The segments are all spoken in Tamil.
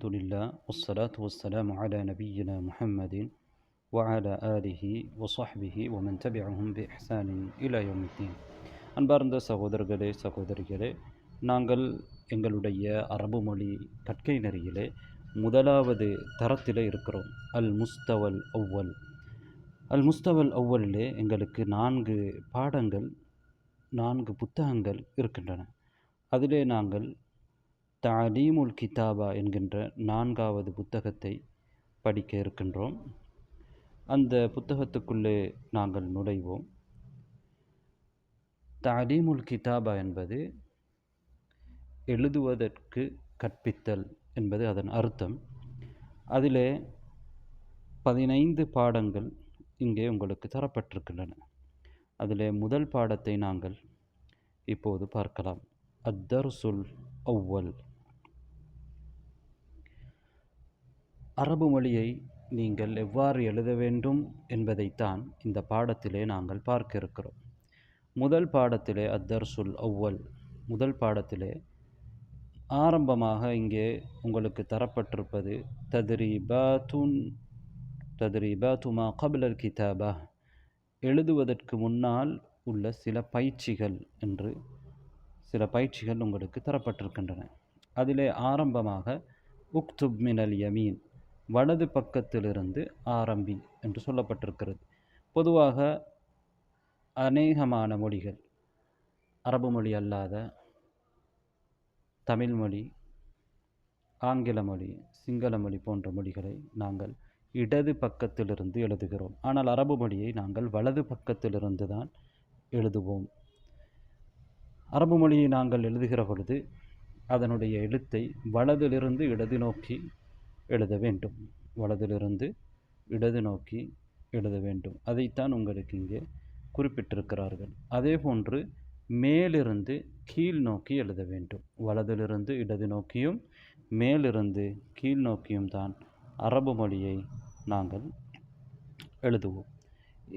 الحمد لله والصلاة والسلام على نبينا محمد وعلى آله وصحبه ومن تبعهم بإحسان إلى يوم الدين அன்பார்ந்த சகோதரர்களே சகோதரிகளே நாங்கள் எங்களுடைய அரபு மொழி கற்கை நெறியிலே முதலாவது தரத்திலே இருக்கிறோம் அல் முஸ்தவல் அவ்வல் அல் முஸ்தவல் அவ்வலிலே எங்களுக்கு நான்கு பாடங்கள் நான்கு புத்தகங்கள் இருக்கின்றன அதிலே நாங்கள் தாலீமுல் கிதாபா என்கின்ற நான்காவது புத்தகத்தை படிக்க இருக்கின்றோம். அந்த புத்தகத்துக்குள்ளே நாங்கள் நுழைவோம். தாலீமுல் கிதாபா என்பது எழுதுவதற்கு கற்பித்தல் என்பது அதன் அர்த்தம். அதிலே பதினைந்து பாடங்கள் இங்கே உங்களுக்கு தரப்பட்டிருக்கின்றன. அதிலே முதல் பாடத்தை நாங்கள் இப்போது பார்க்கலாம். அத்தர்சுல் அவ்வல். அரபு மொழியை நீங்கள் எவ்வாறு எழுத வேண்டும் என்பதைத்தான் இந்த பாடத்திலே நாங்கள் பார்க்க இருக்கிறோம் முதல் பாடத்திலே அத்தர்சுல் அவ்வல் முதல் பாடத்திலே ஆரம்பமாக இங்கே உங்களுக்கு தரப்பட்டிருப்பது தத்ரீபாத்துன் தத்ரீபாத்துமா கபிலல் கிதாபா எழுதுவதற்கு முன்னால் உள்ள சில பயிற்சிகள் என்று சில பயிற்சிகள் உங்களுக்கு தரப்பட்டிருக்கின்றன. அதிலே ஆரம்பமாக உக்துப் மினல் யமீன் வலது பக்கத்திலிருந்து ஆரம்பி என்று சொல்லப்பட்டிருக்கிறது. பொதுவாக அநேகமான மொழிகள் அரபு மொழி அல்லாத தமிழ் மொழி ஆங்கில மொழி சிங்கள மொழி போன்ற மொழிகளை நாங்கள் இடது பக்கத்திலிருந்து எழுதுகிறோம். ஆனால் அரபு மொழியை நாங்கள் வலது பக்கத்திலிருந்து தான் எழுதுவோம். அரபு மொழியை நாங்கள் எழுதுகிற பொழுது அதனுடைய எழுத்தை வலதிலிருந்து இடது நோக்கி எழுத வேண்டும். வலதிலிருந்து இடது நோக்கி எழுத வேண்டும். அதைத்தான் உங்களுக்கு இங்கே குறிப்பிட்டிருக்கிறார்கள். அதே போன்று மேலிருந்து கீழ் நோக்கி எழுத வேண்டும். வலதிலிருந்து இடது நோக்கியும் மேலிருந்து கீழ் நோக்கியும் தான் அரபு மொழியை நாங்கள் எழுதுவோம்.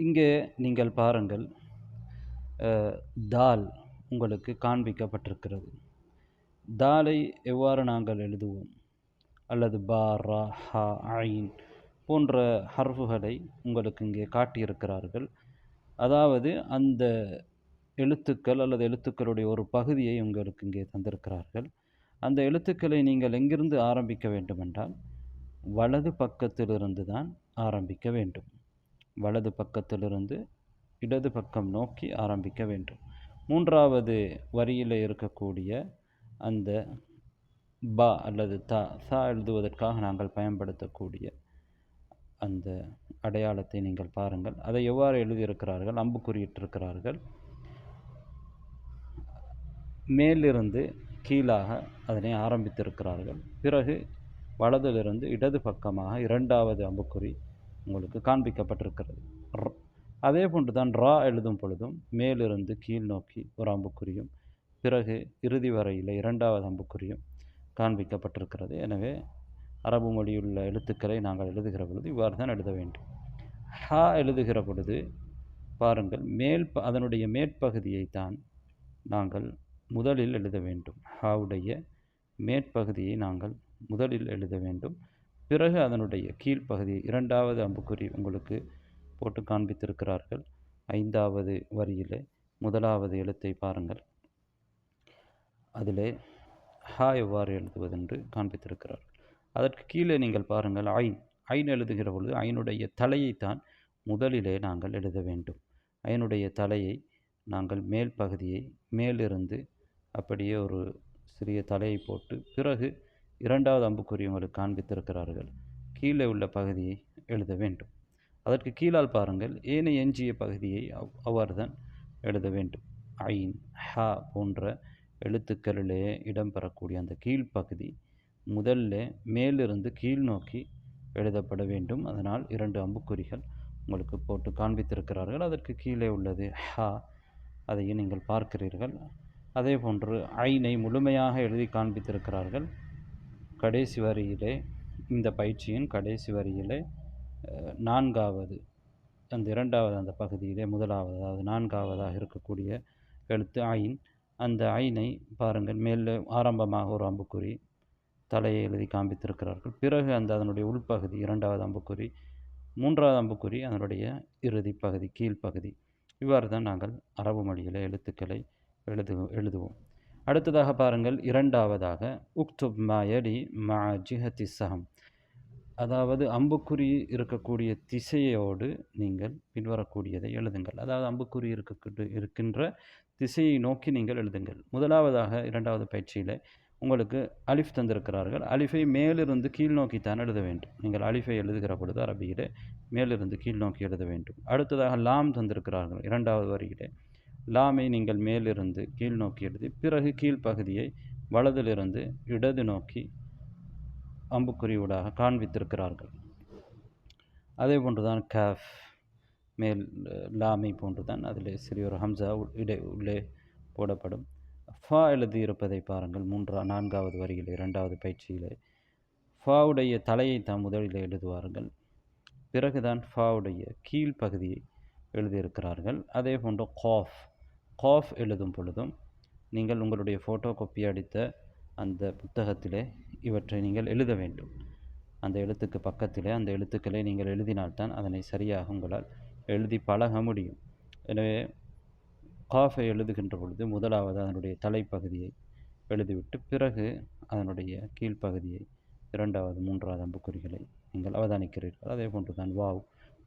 இங்கே நீங்கள் பாருங்கள் தால் உங்களுக்கு காண்பிக்கப்பட்டிருக்கிறது. தாலை எவ்வாறு நாங்கள் எழுதுவோம்? அல்லது பா ரா ஹா ஐன் போன்ற ஹர்ஃபுகளை உங்களுக்கு இங்கே காட்டியிருக்கிறார்கள். அதாவது அந்த எழுத்துக்கள் அல்லது எழுத்துக்களுடைய ஒரு பகுதியை உங்களுக்கு இங்கே தந்திருக்கிறார்கள். அந்த எழுத்துக்களை நீங்கள் எங்கிருந்து ஆரம்பிக்க வேண்டுமென்றால் வலது பக்கத்திலிருந்து தான் ஆரம்பிக்க வேண்டும். வலது பக்கத்திலிருந்து இடது பக்கம் நோக்கி ஆரம்பிக்க வேண்டும். மூன்றாவது வரியில் இருக்கக்கூடிய அந்த பா அல்லது தா சா எழுதுவதற்காக நாங்கள் பயன்படுத்தக்கூடிய அந்த அடையாளத்தை நீங்கள் பாருங்கள். அதை எவ்வாறு எழுதியிருக்கிறார்கள்? அம்பு குறியிட்டிருக்கிறார்கள். மேலிருந்து கீழாக அதனை ஆரம்பித்திருக்கிறார்கள். பிறகு வலதிலிருந்து இடது பக்கமாக இரண்டாவது அம்புக்குறி உங்களுக்கு காண்பிக்கப்பட்டிருக்கிறது. அதே போன்று தான் ரா எழுதும் பொழுதும் மேலிருந்து கீழ் நோக்கி ஒரு அம்புக்குறியும் பிறகு இறுதி வரையில் இரண்டாவது அம்புக்குறியும் காண்பிக்கப்பட்டிருக்கிறது. எனவே அரபு மொழியுள்ள எழுத்துக்களை நாங்கள் எழுதுகிற பொழுது இவ்வாறு தான் எழுத வேண்டும். ஹா எழுதுகிற பொழுது பாருங்கள் மேல் அதனுடைய மேற்பகுதியை தான் நாங்கள் முதலில் எழுத வேண்டும். ஹாவுடைய மேற்பகுதியை நாங்கள் முதலில் எழுத வேண்டும். பிறகு அதனுடைய கீழ்ப்பகுதி இரண்டாவது அம்புக்குறி உங்களுக்கு போட்டு காண்பித்திருக்கிறார்கள். ஐந்தாவது வரியிலே முதலாவது எழுத்தை பாருங்கள். அதில் ஹா எவ்வாறு எழுதுவதென்று காண்பித்திருக்கிறார்கள் அதற்கு கீழே நீங்கள் பாருங்கள் ஐன். ஐன் எழுதுகிற பொழுது ஐனுடைய தலையைத்தான் முதலிலே நாங்கள் எழுத வேண்டும். ஐனுடைய தலையை நாங்கள் மேல் பகுதியை மேலிருந்து அப்படியே ஒரு சிறிய தலையை போட்டு பிறகு இரண்டாவது அம்புக்குறி உங்களுக்கு காண்பித்திருக்கிறார்கள். கீழே உள்ள பகுதியை எழுத வேண்டும். அதற்கு கீழால் பாருங்கள் ஏனைய எஞ்சிய பகுதியை அவ் அவ்வாறு தான் எழுத வேண்டும். ஐன் ஹா போன்ற எழுத்துக்களிலே இடம்பெறக்கூடிய அந்த கீழ்ப்பகுதி முதல்ல மேலிருந்து கீழ் நோக்கி எழுதப்பட வேண்டும். அதனால் இரண்டு அம்புக்குறிகள் உங்களுக்கு போட்டு காண்பித்திருக்கிறார்கள். அதற்கு கீழே உள்ளது ஹா. அதையும் நீங்கள் பார்க்கிறீர்கள். அதே போன்று ஐனை முழுமையாக எழுதி காண்பித்திருக்கிறார்கள். கடைசி வரியிலே இந்த பயிற்சியின் கடைசி வரியிலே நான்காவது அந்த இரண்டாவது அந்த பகுதியிலே முதலாவது அதாவது நான்காவதாக இருக்கக்கூடிய எழுத்து ஐன் அந்த ஐனை பாருங்கள் மேலே ஆரம்பமாக ஒரு அம்புக்குறி தலையை எழுதி காண்பித்திருக்கிறார்கள். பிறகு அந்த அதனுடைய உள்பகுதி இரண்டாவது அம்புக்குறி மூன்றாவது அம்புக்குறி அதனுடைய இறுதி பகுதி கீழ்ப்பகுதி இவ்வாறு தான் நாங்கள் அரபு மொழியில் எழுத்துக்களை எழுது எழுதுவோம். அடுத்ததாக பாருங்கள் இரண்டாவதாக உக்துப் மாயடி மா ஜிஹத்தி சஹம். அதாவது அம்புக்குறி இருக்கக்கூடிய திசையோடு நீங்கள் பின்வரக்கூடியதை எழுதுங்கள். அதாவது அம்புக்குறி இருக்க இருக்கின்ற திசையை நோக்கி நீங்கள் எழுதுங்கள். முதலாவதாக இரண்டாவது பயிற்சியில் உங்களுக்கு அலிஃப் தந்திருக்கிறார்கள். அலிஃபை மேலிருந்து கீழ் நோக்கித்தான் எழுத வேண்டும். நீங்கள் அலிஃபை எழுதுகிற பொழுது அரபியில் மேலிருந்து கீழ் நோக்கி எழுத வேண்டும். அடுத்ததாக லாம் தந்திருக்கிறார்கள். இரண்டாவது வரியிலே லாமை நீங்கள் மேலிருந்து கீழ் நோக்கி எழுதி பிறகு கீழ்ப்பகுதியை வலதிலிருந்து இடது நோக்கி அம்புக்குறியூடாக காண்பித்திருக்கிறார்கள். அதே போன்று தான் கேஃப் மேல் லாமை போன்றுதான் அதில் சிறியொரு ஹம்சா இடை உள்ளே போடப்படும். ஃபா எழுதியிருப்பதை பாருங்கள் மூன்றா நான்காவது வரியில் இரண்டாவது பயிற்சியிலே. ஃபாவுடைய தலையை தான் முதலில் எழுதுவார்கள். பிறகுதான் ஃபாவுடைய கீழ்ப்பகுதியை எழுதியிருக்கிறார்கள். அதே போன்று காஃப் காஃப் எழுதும் பொழுதும் நீங்கள் உங்களுடைய ஃபோட்டோ காப்பி அடித்த அந்த புத்தகத்திலே இவற்றை நீங்கள் எழுத வேண்டும். அந்த எழுத்துக்கு பக்கத்திலே அந்த எழுத்துக்களை நீங்கள் எழுதினால்தான் அதனை சரியாக உங்களால் எழுதி பழக முடியும். எனவே காஃபை எழுதுகின்ற பொழுது முதலாவது அதனுடைய தலைப்பகுதியை எழுதிவிட்டு பிறகு அதனுடைய கீழ்ப்பகுதியை இரண்டாவது மூன்றாவது அம்புக்குறிகளை நீங்கள் அவதானிக்கிறீர்கள். அதே போன்று தான் வாவ்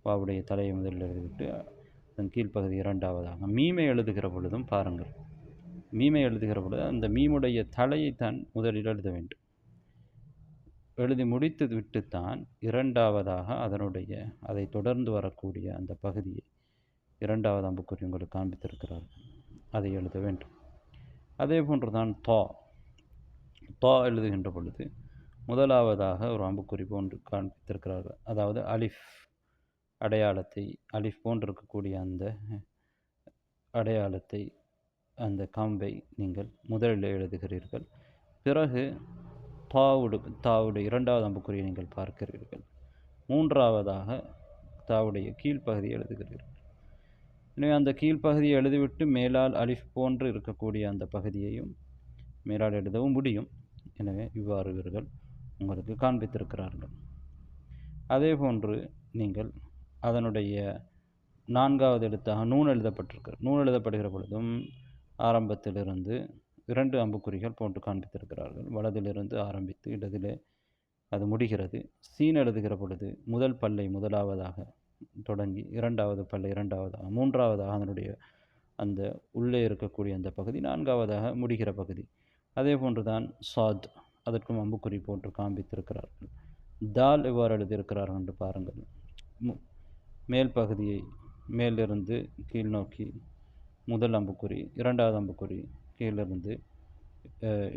வாவுடைய தலையை முதலில் எழுதிவிட்டு அதன் கீழ்ப்பகுதி இரண்டாவதாக மீமை எழுதுகிற பொழுதும் பாருங்கள். மீமை எழுதுகிற பொழுது அந்த மீமுடைய தலையைத்தான் முதலில் எழுத வேண்டும். எழுதி முடித்து விட்டுத்தான் இரண்டாவதாக அதனுடைய அதை தொடர்ந்து வரக்கூடிய அந்த பகுதியை இரண்டாவது அம்புக்குறி உங்களுக்கு காண்பித்திருக்கிறார்கள் அதை எழுத வேண்டும். அதே போன்று தான் தா. தா எழுதுகின்ற பொழுது முதலாவதாக ஒரு அம்புக்குறி போன்று காண்பித்திருக்கிறார்கள் அதாவது அலிஃப் அடையாளத்தை அலிஃப் போன்று இருக்கக்கூடிய அந்த அடையாளத்தை அந்த காம்பை நீங்கள் முதலில் எழுதுகிறீர்கள். பிறகு தாவுடு தாவுடு இரண்டாவது அம்புக்குறியை நீங்கள் பார்க்கிறீர்கள். மூன்றாவதாக தாவுடைய கீழ்ப்பகுதியை எழுதுகிறீர்கள். எனவே அந்த கீழ்ப்பகுதியை எழுதிவிட்டு மேலால் அலிஃப் போன்று இருக்கக்கூடிய அந்த பகுதியையும் மேலால் எழுதவும் முடியும். எனவே இவ்வாறு இவர்கள் உங்களுக்கு காண்பித்திருக்கிறார்கள். அதே போன்று நீங்கள் அதனுடைய நான்காவது எழுத்தாக நூல் எழுதப்பட்டிருக்கிற நூல் எழுதப்படுகிற பொழுதும் ஆரம்பத்திலிருந்து இரண்டு அம்புக்குறிகள் போன்று காண்பித்திருக்கிறார்கள். வலதிலிருந்து ஆரம்பித்து இடதிலே அது முடிகிறது. சீன் எழுதுகிற பொழுது முதல் பல்லை முதலாவதாக தொடங்கி இரண்டாவது பல்லை இரண்டாவதாக மூன்றாவதாக அதனுடைய அந்த உள்ளே இருக்கக்கூடிய அந்த பகுதி நான்காவதாக முடிகிற பகுதி. அதே போன்று தான் சாத் அதற்கும் அம்புக்குறி போன்று காண்பித்திருக்கிறார்கள். தால் எவ்வாறு எழுதியிருக்கிறார்கள் என்று பாருங்கள். மேல் பகுதியை மேலிருந்து கீழ் நோக்கி முதல் அம்புக்குறி இரண்டாவது அம்புக்குறி கீழிருந்து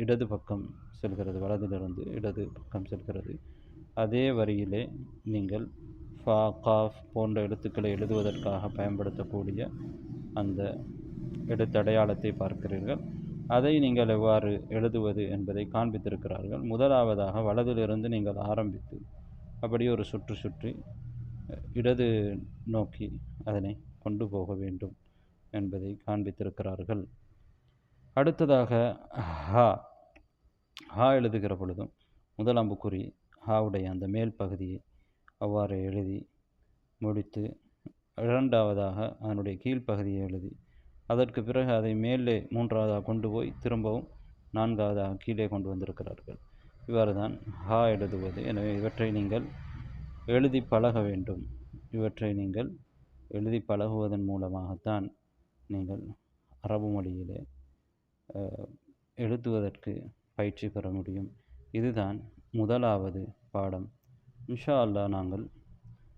இடது பக்கம் செல்கிறது வலதிலிருந்து இடது பக்கம் செல்கிறது. அதே வரியிலே நீங்கள் ஃபா காஃப் போன்ற எழுத்துக்களை எழுதுவதற்காக பயன்படுத்தக்கூடிய அந்த எழுத்தடையாளத்தை பார்க்கிறீர்கள். அதை நீங்கள் எவ்வாறு எழுதுவது என்பதை காண்பித்திருக்கிறார்கள். முதலாவதாக வலதிலிருந்து நீங்கள் ஆரம்பித்து அப்படியே ஒரு சுற்று சுற்றி இடது நோக்கி அதனை கொண்டு போக வேண்டும் என்பதை காண்பித்திருக்கிறார்கள். அடுத்ததாக ஹா. ஹா எழுதுகிற பொழுதும் முதல் அம்புக்குறி ஹாவுடைய அந்த மேல் பகுதியை அவ்வாறு எழுதி முடித்து இரண்டாவதாக அதனுடைய கீழ்ப்பகுதியை எழுதி அதற்கு பிறகு அதை மேலே மூன்றாவதாக கொண்டு போய் திரும்பவும் நான்காவதாக கீழே கொண்டு வந்திருக்கிறார்கள். இவ்வாறு தான் ஹா எழுதுவது. எனவே இவற்றை நீங்கள் எழுதி பழக வேண்டும். இவற்றை நீங்கள் எழுதி பழகுவதன் மூலமாகத்தான் நீங்கள் அரபு மொழியிலே எழுதுவதற்கு பயிற்சி பெற முடியும். இதுதான் முதலாவது பாடம். இன்ஷா அல்லா நாங்கள்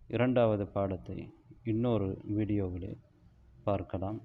இரண்டாவது பாடத்தை இன்னொரு வீடியோவிலே பார்க்கலாம்.